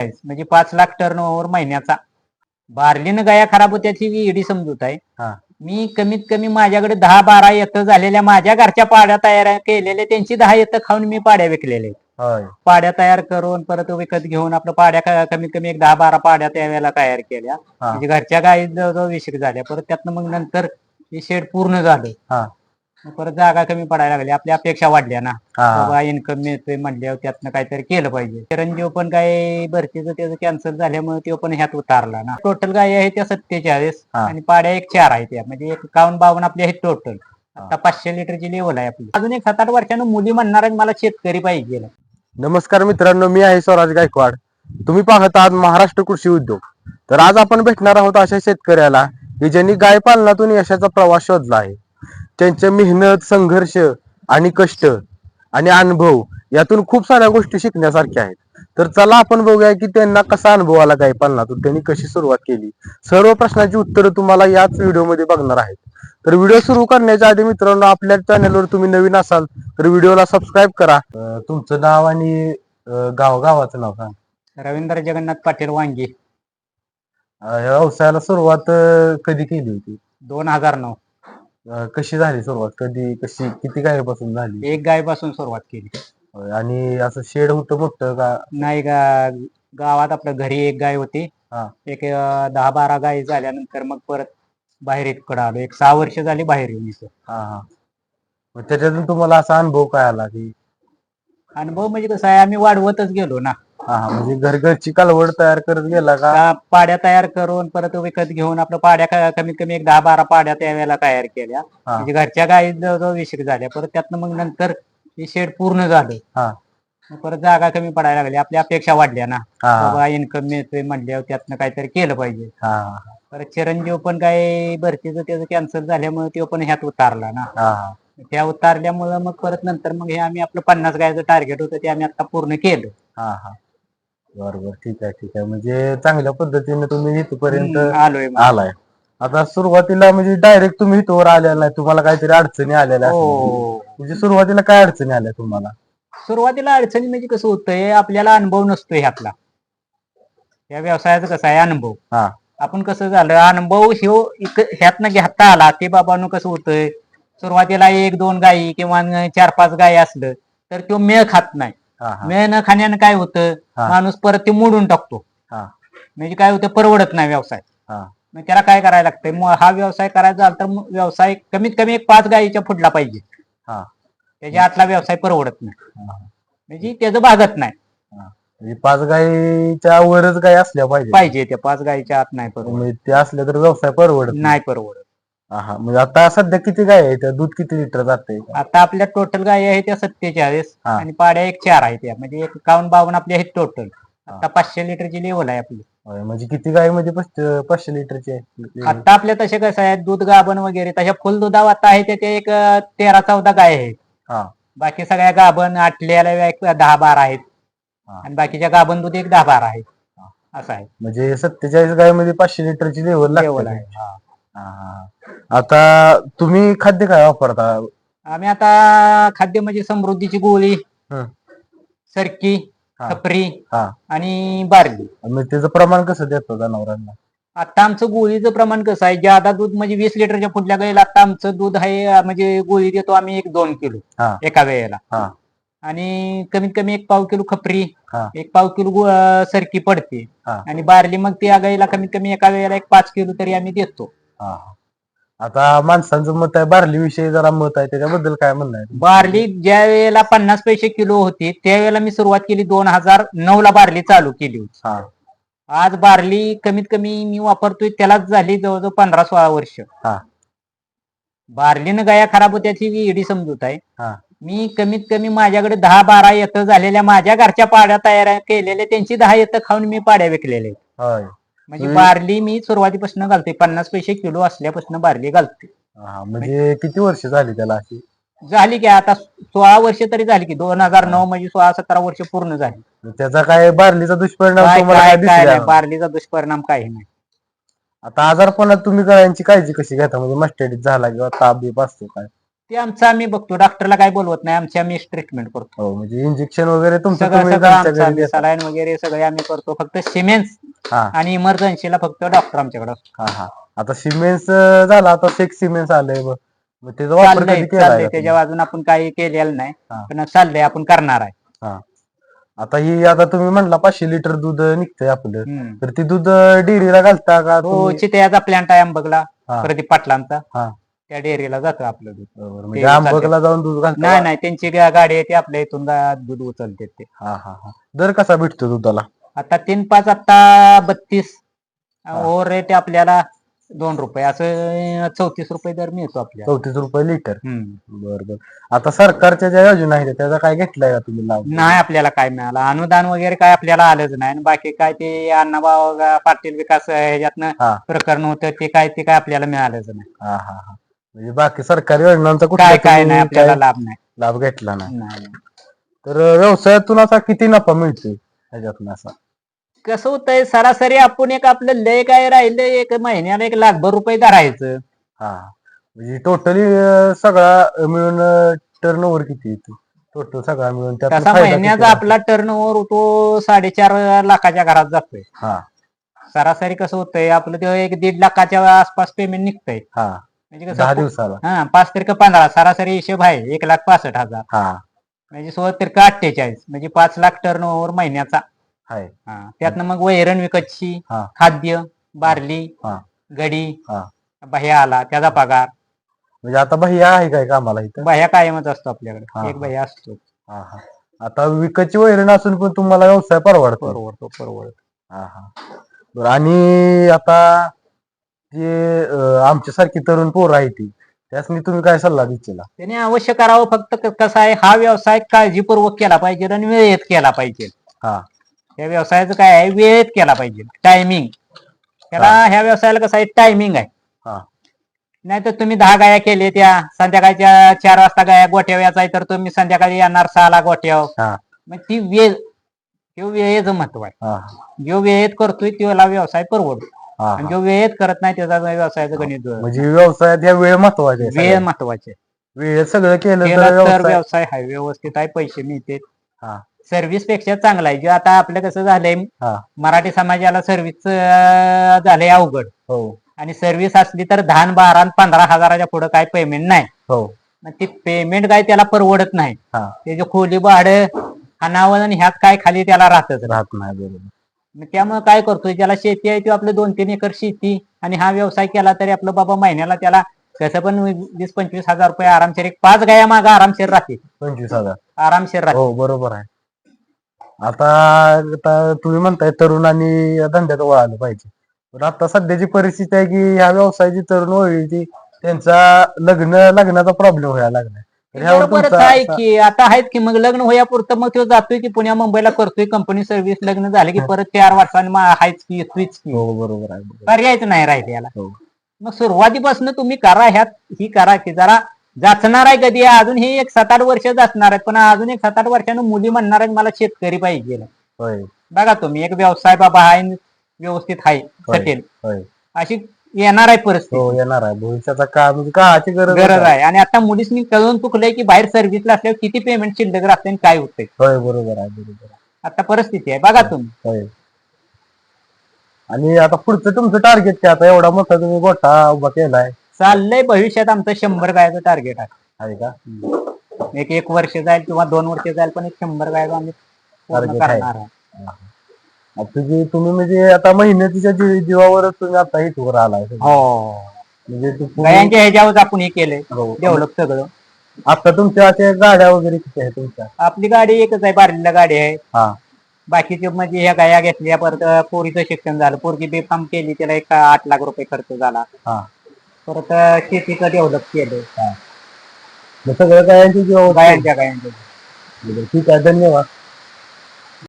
म्हणजे पाच lakh turn over महिन्याचा बार्लीनं गाया खराब होत्याची ईडी समजूत आहे हा. मी कमीत कमी माझ्याकडे दहा बारा येतं झालेल्या माझ्या घरच्या पाड्या तयार केलेल्या त्यांची दहा येतं खाऊन मी पाड्या विकलेल्या आहेत. होय पाड्या तयार करून परत विकत घेऊन आपलं पाड्या क- कमीत कमी एक दहा बारा पाड्या त्यावेळेला तयार केल्या हा. म्हणजे घरच्या गायी जवळजवळ विषय झाल्या परत त्यातनं मग नंतर हे शेड पूर्ण झालं हा. मग परत जागा कमी पडायला लागली. आपल्या अपेक्षा वाढल्या ना. बाबा इन्कम मिळतोय म्हणल्यावर त्यातनं काहीतरी केलं पाहिजे. चिरंजीव पण काय भरतीचं त्याचं कॅन्सल झाल्यामुळे तो पण ह्यात उतारला ना. टोटल गाय आहे त्या सत्तेचाळीस. आणि पाड्या एक चार आहेत त्या. म्हणजे एक काउन बावन्न आपली आहेत टोटल आता पाचशे लिटरची लेवल आहे आपली. अजून एक सात आठ वर्षानं मुली म्हणणार मला शेतकरी पाहिजे. नमस्कार मित्रांनो मी आहे स्वराज गायकवाड. तुम्ही पाहत आहात महाराष्ट्र कृषी उद्योग. तर आज आपण भेटणार आहोत अशा शेतकऱ्याला की ज्यांनी गाय पालनातून यशाचा प्रवास शोधला आहे. त्यांचे मेहनत संघर्ष आणि कष्ट आणि अनुभव यातून खूप साऱ्या गोष्टी शिकण्यासारख्या आहेत. तर चला आपण बघूया की त्यांना कसा अनुभव आला गाय पालनातून त्यांनी कशी सुरुवात केली? सर्व प्रश्नांची उत्तरं तुम्हाला याच व्हिडिओमध्ये बघणार आहेत. तर व्हिडिओ सुरू करण्याच्या आधी मित्रांनो आपल्या चॅनलवर तुम्ही नवीन असाल तर व्हिडिओला सबस्क्राईब करा. तुमचं नाव आणि गाव गावाचं नाव सांग. रवींद्र जगन्नाथ पाटील वांगी. या व्यवसायाला सुरुवात कधी केली होती? दोन हजार नऊ. अं, कशी झाली सुरुवात? कधी कशी किती गायपासून झाली? एक गायपासून सुरुवात केली. होय, आणि असं शेड होतं मोठं का? नाही गा गावात आपल्या घरी एक गाय होती. हा. एक अं, दहा बारा गाय झाल्यानंतर मग परत बाहेर इकडं आलो. एक सहा वर्ष झाली बाहेर येऊन इथं. हा हा. मग त्याच्यातून तुम्हाला असा अनुभव काय आला की? अनुभव म्हणजे कसं आहे आम्ही वाढवतच गेलो ना. हा हा म्हणजे घरघरची कालवड तयार करत गेला का? पाड्या तयार करून परत विकत घेऊन आपलं पाड्या क- कमीत कमी एक दहा बारा पाड्या त्यावेळेला तयार केल्या. हा. म्हणजे घरच्या गायी जवळजवळ विषय झाल्या. परत त्यातनं मग नंतर हे शेड पूर्ण झालं. हा. मग परत जागा कमी पडायला लागली. आपल्या अपेक्षा वाढल्या ना. हा. हा, बाबा इन्कम मिळतोय म्हणल्यावर त्यातनं काहीतरी केलं पाहिजे. हा. परत चिरंजीव पण काय भरतीचं त्याचं कॅन्सल झाल्यामुळे तो पण ह्यात उतारला ना. हा. त्या उतारल्यामुळे मग परत नंतर मग हे आम्ही आपलं पन्नास गायचं टार्गेट होतं ते आम्ही आता पूर्ण केलं. हा हा. बरोबर ठीक आहे ठीक आहे. म्हणजे चांगल्या पद्धतीने तुम्ही इथपर्यंत हम्म, आलोय मग. आलाय. आता सुरुवातीला म्हणजे डायरेक्ट तुम्ही इथवर आलेला नाही तुम्हाला काहीतरी अडचणी आलेल्या असतील. हो. म्हणजे सुरुवातीला काय अडचणी आल्या तुम्हाला? सुरुवातीला अडचणी म्हणजे कसं होतंय आपल्याला अनुभव नसतोय ह्यातला. या व्यवसायाचा कसा आहे अनुभव? हा. आपण कसं झालं अनुभव ह्यो इक- ह्यातनं घेता आला ते बाबांनो कसं होतंय सुरुवातीला एक दोन गायी किंवा चार पाच गायी असलं तर तो मेळ खात नाही. मेळ न खाण्यानं काय होतं. माणूस परत ते मोडून टाकतो. म्हणजे काय होतं? परवडत नाही व्यवसाय. मग त्याला काय करायला लागतंय? मग हा व्यवसाय करायचा झाला तर व्यवसाय कमीत कमी एक पाच गायीच्या फुटला पाहिजे. हा. त्याच्या आतला व्यवसाय परवडत नाही. म्हणजे त्याचं भागत नाही. म्हणजे पाच गायीच्या वरच गाय असल्या पाहिजे. पाहिजे त्या पाच गायीच्या आत नाही परवडत. ते असल्या तर व्यवसाय परवडत. नाही परवडत. हा म्हणजे आता सध्या किती गाय आहे त्या दूध किती लिटर जाते आता आपल्या टोटल गायी आहे त्या सत्तेचाळीस हा. आणि पाड्या एक चार आहेत त्या म्हणजे एक काउन बावन्न आपली आहेत टोटल आता पाचशे लिटरची लेवल आहे आपली. म्हणजे किती गायमध्ये पाचशे पाचशे लिटरची आहे? आता आपल्या तसे कसं आहे दूध गाभण वगैरे तशा फुल दुधाव आता आहे त्याच्या एक अं, तेरा चौदा गाय आहेत. हा. बाकी सगळ्या गाभण आटलेल्या एक दहा बारा आहेत. हा. आणि बाकीच्या गाभण दूध एक दहा बारा आहेत. असं आहे. म्हणजे सत्तेचाळीस गायमध्ये पाचशे लिटरची लेवल लेवल लागते आहे. हा. आता तुम्ही खाद्य काय वापरता आम्ही आता खाद्य म्हणजे समृद्धीची गोळी हं. सरकी हा. खपरी हा. आणि बारली म्हणजे त्याचं प्रमाण कसं देतो जनावरांना आता आमचं गोळीचं प्रमाण कसं आहे ज्यादा दूध म्हणजे वीस लिटरच्या पुढल्या गाईला आता आमचं दूध आहे अं, म्हणजे गोळी देतो आम्ही एक दोन किलो हा. एका वेळेला हा. आणि कमीत कमी एक पाव किलो खपरी हा. एक पाव किलो गु- अं, सरकी पडते हा. आणि बारली मग त्या गाईला कमीत कमी एका वेळेला एक पाच किलो तरी आम्ही देतो हा. आता माणसांचं मत आहे बारली विषयी जरा मत आहे त्याच्याबद्दल काय म्हणणं आहे बारली ज्या वेळेला पन्नास पैसे किलो होती त्यावेळेला मी सुरुवात केली दोन हजार नऊ ला बारली चालू केली होती हा आज बारली कमीत कमी मी वापरतोय त्यालाच झाली जवळजवळ पंधरा सोळा वर्ष हा. बारलीनं गाया खराब होत्याची ईडी समजूत आहे हा. मी कमीत कमी माझ्याकडे दहा बारा येतं झालेल्या माझ्या घरच्या पाड्या तयार केलेल्या त्यांची दहा येतं खाऊन मी पाड्या विकलेल्या आहेत. होय म्हणजे. बारली मी सुरुवातीपासून घालते पन्नास पैसे किलो असल्यापासून बारली घालते हा, म्हणजे किती वर्ष झाली त्याला अशी? झाली की आता सोळा वर्ष तरी झाली की दोन हजार नऊ म्हणजे सोळा सतरा वर्ष पूर्ण झाली. त्याचा काय बारलीचा दुष्परिणाम काय तुम्हाला काय काय काय नाही. दिसला बारलीचा दुष्परिणाम काही नाही. आता आजारपणात तुम्ही गायांची काळजी कशी घेता? म्हणजे मस्टडीत झाला किंवा ताप बीप असतो काय? ते आमचं आम्ही बघतो. डॉक्टरला काय बोलवत नाही. आमची आम्ही ट्रीटमेंट करतो. हो म्हणजे इंजेक्शन वगैरे तुमचं सगळं तुम्ही सगळं घरच्या आमचं घरी आम्ही देता. सलाईन वगैरे सगळे आम्ही करतो. फक्त सिमेंट हा. आणि इमर्जन्सीला फक्त डॉक्टर आमच्याकडे असतो. हा हा. आता सिमेंट झाला. आता सेक सिमेंट आलंय बघ. मग त्याचा वापर चाललंय कधी केलाय चाललंय. का त्याच्या अजून आपण काही केलेलं नाही. हा. पण चाललंय. आपण करणार आहे. आता ही आता तुम्ही म्हणला पाचशे लिटर दूध निघतंय आपलं. हम्म. तर ती दूध डेअरीला घालता का हो तुम्ही? चित्याचा प्लॅन्ट आहे आंबगला. हा. प्रदीप पाटलांचा. हा. त्या डेअरीला जातं आपलं दूध बरोबर. म्हणजे ते आंबकला जाऊन दूध घालता. नाही नाही त्यांची गा- गाडी आहे ती आपल्या इथून गा- दूध उचलते ते. हा हा हा. दर कसा भेटतो दुधाला? आता तीन पाच आता बत्तीस. ओव्हर रेट आपल्याला दोन रुपये. असं चौतीस रुपये दर मिळतो आपल्याला. चौतीस रुपये लिटर? हम्म. बर बर. आता सरकारच्या ज्या योजना आहेत त्याचा काय घेतलाय का तुम्ही लाभ नाही आपल्याला काय मिळालं. अनुदान वगैरे काय आपल्याला आलंच नाही. आणि बाकी काय ते अण्णाभाऊ गा- पाटील विकास ह्याच्यातनं हा. प्रकरण होतं ते काय ते काय आपल्याला मिळालंच नाही. हा हा हा. म्हणजे बाकी सरकारी योजनांचा कुठला काय काय तुम्ही नाही आपल्याला काय लाभ नाही. लाभ घेतला नाही. नाही. तर व्यवसायातून असा किती नफा मिळतोय ह्याच्यातून असा? कसं होतंय सरासरी आपण एक आपलं लय काय राहिलं एक महिन्याला एक लाखभर रुपये धरायचं. हा. म्हणजे टोटली सगळा मिळून टर्न ओव्हर किती येतो टोटल सगळा मिळून त्यातून तसा फायदा महिन्याचा? आपला टर्न ओव्हर होतो साडेचार लाखाच्या घरात जातोय. हा. सरासरी कसं होतंय आपलं ते एक दीड लाखाच्या आसपास पेमेंट निघतंय. हा. म्हणजे दहा कसं दिवसाला. हा पाच तिरक पंधरा सरासरी हिशोब आहे एक लाख पासष्ट हजार. हा. म्हणजे सोळा तिरक अठ्ठेचाळीस? म्हणजे पाच लाख टर्न ओव्हर महिन्याचा. आहे हा. त्यातनं मग वैरण विकतची हा. खाद्य बारली हा. गडी हा. भैया आला त्याचा पगार. म्हणजे आता भैया आहे काय कामाला इथं? भैया कायमच असतो आपल्याकडे. एक. भैया असतो हा हा. आता विकतची वैरण असून पण तुम्हाला व्यवसाय परवडतो. परवडतो परवडतो. हा हा. बरं आणि आता जे आमच्यासारखी तरुण पोरं आहे ती त्यासनी तुम्ही काय सल्ला दिला त्याने अवश्य करावं फक्त कसं आहे हा व्यवसाय काळजीपूर्वक केला पाहिजे आणि वेळेत केला पाहिजे. हा. या व्यवसायाचं काय आहे वेळेत केला पाहिजे टायमिंग त्याला ह्या व्यवसायाला कसं आहे टायमिंग आहे. हा. नाही तर तुम्ही दहा गाया केले त्या संध्याकाळच्या चार वाजता गाया गोट्याव याचा तर तुम्ही संध्याकाळी येणार सहाला गोट्याव हा. मग ती वेळ वेळेचं महत्त्व आहे. जो वेळेत करतोय त्याला व्यवसाय परवडतो. हा आणि जो वेळेत करत नाही त्याचा व्यवसायाचं गणित जुळत. म्हणजे व्यवसायात ह्या वेळ महत्त्वाचे आहे वेळ सगळ्यात. महत्त्वाचे. वेळेत सगळं केलं केला तर तर व्यवसाय व्यवसाय आहे व्यवस्थित आहे पैसे मिळते. हा. सर्व्हिसपेक्षा चांगला आहे. जे आता आपलं कसं झालंय हा. मराठी समाजाला सर्व्हिस झालंय अवघड. हो. आणि सर्व्हिस असली तर दहा न बारा न पंधरा हजाराच्या पुढे काय पेमेंट नाही. हो. मग ते पेमेंट काय त्याला परवडत नाही. हा. त्याचे खोली भाडं खानावं आणि ह्यात काय खाली त्याला राहतच राहत नाही बरोबर. त्यामुळे काय करतोय ज्याला शेती आहे तो आपलं दोन तीन एकर शेती आणि हा व्यवसाय केला तरी आपलं बाबा महिन्याला त्याला कसं पण वीस पंचवीस हजार रुपये आरामशीर एक पाच गाया मागं आरामशीर राहते पंचवीस हजार. आरामशीर राहते हो बरोबर आहे. आता आता तुम्ही म्हणताय तरुणांनी या धंद्यात वळालं पाहिजे. पण आता सध्याची परिस्थिती आहे की ह्या व्यवसायाची तरुण वळली ती त्यांचा लग्न लग्नाचा प्रॉब्लेम व्हायला लागलाय. ह्यावर बरोबरच तुमचा आहे की आता आहेत की मग लग्न होयापुरतं मग तो जातोय की पुण्या मुंबईला करतोय कंपनी सर्व्हिस लग्न झालं की परत चार वर्षांनी मग आहेच की येतोयच की हो बरोबर आहे बरोबर. पर्यायच नाही राहिले याला हो. मग सुरुवातीपासून तुम्ही करा ह्यात ही करा की जरा जाचणार आहे कधी अजून ही एक सात आठ वर्ष जाचणार आहे पण अजून एक सात आठ वर्षानं मुली म्हणणार आहेत मला शेतकरी पाहिजे होय बघा तुम्ही एक व्यवसाय बाबा आहे व्यवस्थित आहे होय. सटेल होय अशी येणार आहे परिस्थिती. हो येणार आहे. भविष्याचा काळ म्हणजे काळाची गरज गरज आहे. आणि आता मुलीसनी कळून चुकलंय की बाहेर सर्व्हिसला असल्यावर किती पेमेंट शिल्लक राहते आणि काय होतंय? होय बरोबर आहे बरोबर आहे. आता परिस्थिती आहे. बघा तुम्ही. होय. आणि आता पुढचं तुमचं टार्गेट काय? आता एवढा मोठा तुम्ही गोठा उभा केलाय. चाललंय भविष्यात आमचं शंभर गायचं टार्गेट आहे. आहे का? एक एक वर्ष जाईल किंवा दोन वर्ष जाईल पण एक शंभर गायचं आम्ही पूर्ण Target आहे. करणार आहे. आता तुझी तुम्ही म्हणजे आता महिन्याच्या जी- जीवावरच तुम्ही आता इथवर आलाय हो. म्हणजे तू पूर्ण- गायांच्या ह्याच्यावर आपण हे केलंय. हो. डेव्हलप सगळं. आता तुमच्या अशा गाड्या वगैरे किती आहे तुमच्या? आपली गाडी एकच आहे बारलीला गाडी आहे. हा. बाकीचे म्हणजे ह्या गाया घेतल्या परत पोरीचं शिक्षण झालं. पोरगी बेफाम केली त्याला एक आठ लाख रुपये खर्च झाला. हा. परत शेतीचं डेव्हलप केलं मग सगळं गायांची जीवावर गायांच्या गायांच्या ठीक आहे धन्यवाद.